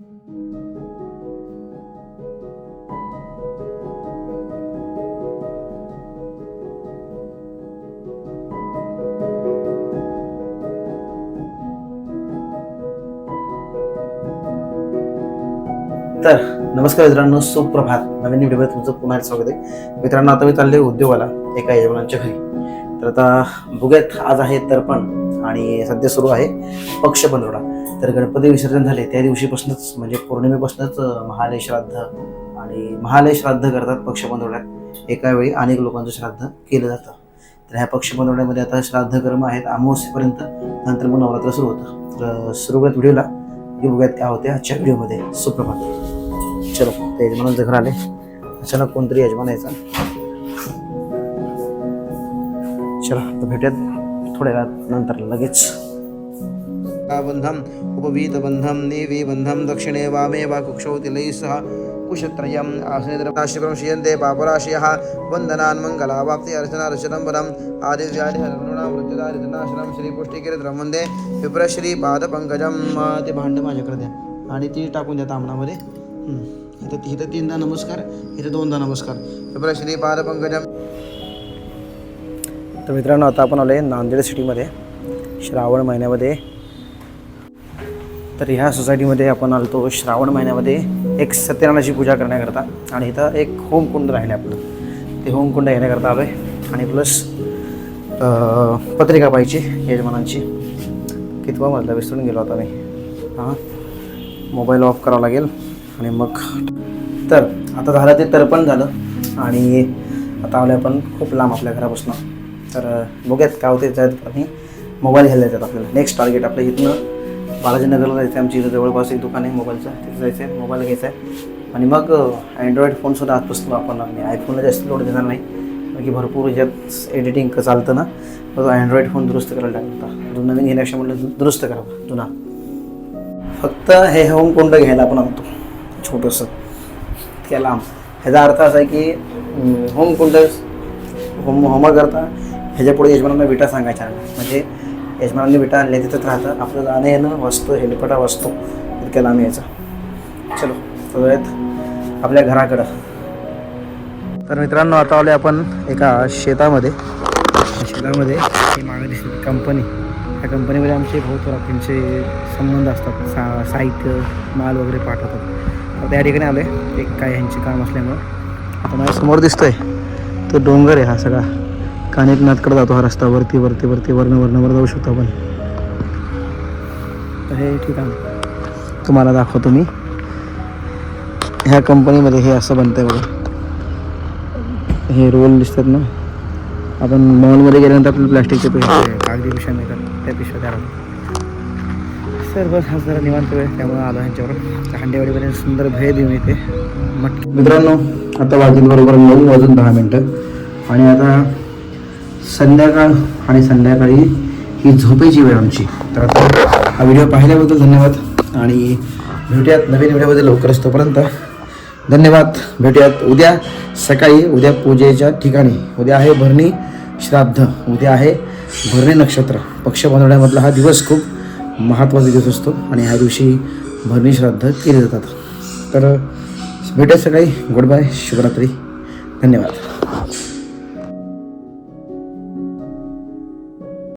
तर नमस्कार मित्रांनो सुप्रभात. नवीन व्हिडिओमध्ये तुमचं पुन्हा स्वागत आहे. मित्रांनो आता मी चालले उद्योगाला एका यजमानांच्या घरी. तर आता बघूयात आज आहे तर्पण आणि सध्या सुरू आहे पक्ष पंधरवडा तर गणपती विसर्जन झाले त्या दिवशीपासूनच म्हणजे पौर्णिमेपासूनच महालय श्राद्ध आणि महालय श्राद्ध करतात पक्ष पंधरवड्यात एका वेळी अनेक लोकांचं श्राद्ध केलं जातं. तर ह्या पक्ष पंधरवड्यामध्ये आता श्राद्ध कर्म आहेत. अमावस्येपर्यंत नंतर मग नवरात्र सुरू होतं. तर सुरू व्हिडिओला. की बघूयात काय होते आजच्या व्हिडिओमध्ये. सुप्रभात. चलो ते यजमानांचं घर आले अचानक कोणतरी यजमान यायचा. चला भेटूयात. थोड्या वेळात नंतर लगेच. बंधम उपवीत बंधम नेवी बंधम दक्षिणे वामे वा कुक्षौ तिलैः सह कुशत्रयम् आसनेद्रपाशिवं श्रियन्ते पापराशयः वन्दनान् मङ्गलावाप्ति अर्चनार्चनम्बरम् आदित्यादिहरणा श्रीपुष्टिकिरद्रं वन्दे विप्रश्रीपादपङ्कजं ते भांडं माझ्याकडे द्या. आणि ती टाकून द्या तामणामध्ये. इथं इथं तीनदा नमस्कार इथं दोनदा नमस्कार. विप्रश्रीपादपङ्कजं तर मित्रांनो आता आपण आलो आहे नांदेड सिटीमध्ये श्रावण महिन्यामध्ये. तर ह्या सोसायटीमध्ये आपण आलतो श्रावण महिन्यामध्ये एक सत्यनारायणाची पूजा करण्याकरता. आणि इथं एक होमकुंड राहिले आपलं. ते होमकुंड येण्याकरता आलो आहे आणि प्लस पत्रिका पाहिजे यजमानांची. कितवा मधला? विसरून गेलो आता मी. हां? मोबाईल ऑफ करावा लागेल. आणि मग तर आता झालं ते तर्पण झालं. आणि आता आलं आपण खूप लांब आपल्या घरापासून. तर बघूयात काय होते त्यात. आणि मोबाईल घ्यायला येतात आपल्याला. नेक्स्ट टार्गेट आपल्या इथनं बालाजीनगरला जायचं आहे. आमच्या इथं जवळपास एक दुकान आहे मोबाईलचं. तिथे जायचं आहे. मोबाईल घ्यायचा आहे. आणि मग अँड्रॉईड फोनसुद्धा आजपासून वापरणार नाही. आयफोनला जास्त लोड देणार नाही. कारण की भरपूर ह्याच्यात एडिटिंग चालतं ना. मग अँड्रॉईड फोन दुरुस्त करायला टाकता जो नवीन घेण्यापेक्षा म्हटलं दुरुस्त करावा. जुना. फक्त हे होम कोंड घ्यायला आपण आणतो? छोटंसं. इतक्या लांब ह्याचा अर्थ असा आहे की होम कुंड होम होमा करता. ह्याच्या पुढे यजमानांना विटा सांगायच्या. म्हणजे यजमानांनी विटा आणले तिथंच राहतं आपलं जाणं येणं वस्तू हेलिपटा वस्तू इतक्या लांब यायचं. चलो सगळ्यात आपल्या घराकडं. तर मित्रांनो आता आले आपण एका शेतामध्ये. शेतामध्ये ही मागे दिसते कंपनी. त्या कंपनीमध्ये आमचे भाऊ त्यांचे संबंध असतात. सा साहित्य माल वगैरे पाठवतात. तर त्या ठिकाणी आले एक काय ह्यांचे काम असल्यामुळं. आता माझ्यासमोर दिसतोय तो डोंगर आहे हा सगळा. कानिकनाथकडे जातो हा रस्ता. वरती वरती वरती वर्ण वर्णवर जाऊ शकतो आपण. हे ठिकाण तुम्हाला दाखवतो मी. ह्या कंपनीमध्ये हे असं बनतंय बघा. हे रोल दिसतात ना. आपण मॉलमध्ये गेल्यानंतर आपल्याला प्लास्टिकचे पिशवे कागदी पिशव्या मिळतात. त्या पिशव्या द्यावं सर बस हा जरा निवांत वेळ. त्यामुळे आलो ह्यांच्यावर. हांडेवाडीपर्यंत सुंदर भेळ देऊन येते. मट मित्रांनो आता वाजून बरोबर नऊ वाजून दहा मिनटं. आणि आता संध्याकाळ आणि संध्याकाळी ही झोपेची वेळ आमची. तर आता हा व्हिडिओ पाहिल्याबद्दल धन्यवाद आणि भेटूयात नवीन व्हिडिओमध्ये लवकरच तोपर्यंत. धन्यवाद. भेटूयात उद्या सकाळी उद्या पूजेच्या ठिकाणी. उद्या आहे भरणी श्राद्ध. उद्या आहे भरणी नक्षत्र. पक्ष बनवण्यामधला हा दिवस खूप महत्त्वाचा दिवस असतो आणि ह्या दिवशी भरणी श्राद्ध केले जातात. तर भेटूया सकाळी. गुड बाय शुभरात्री. धन्यवाद.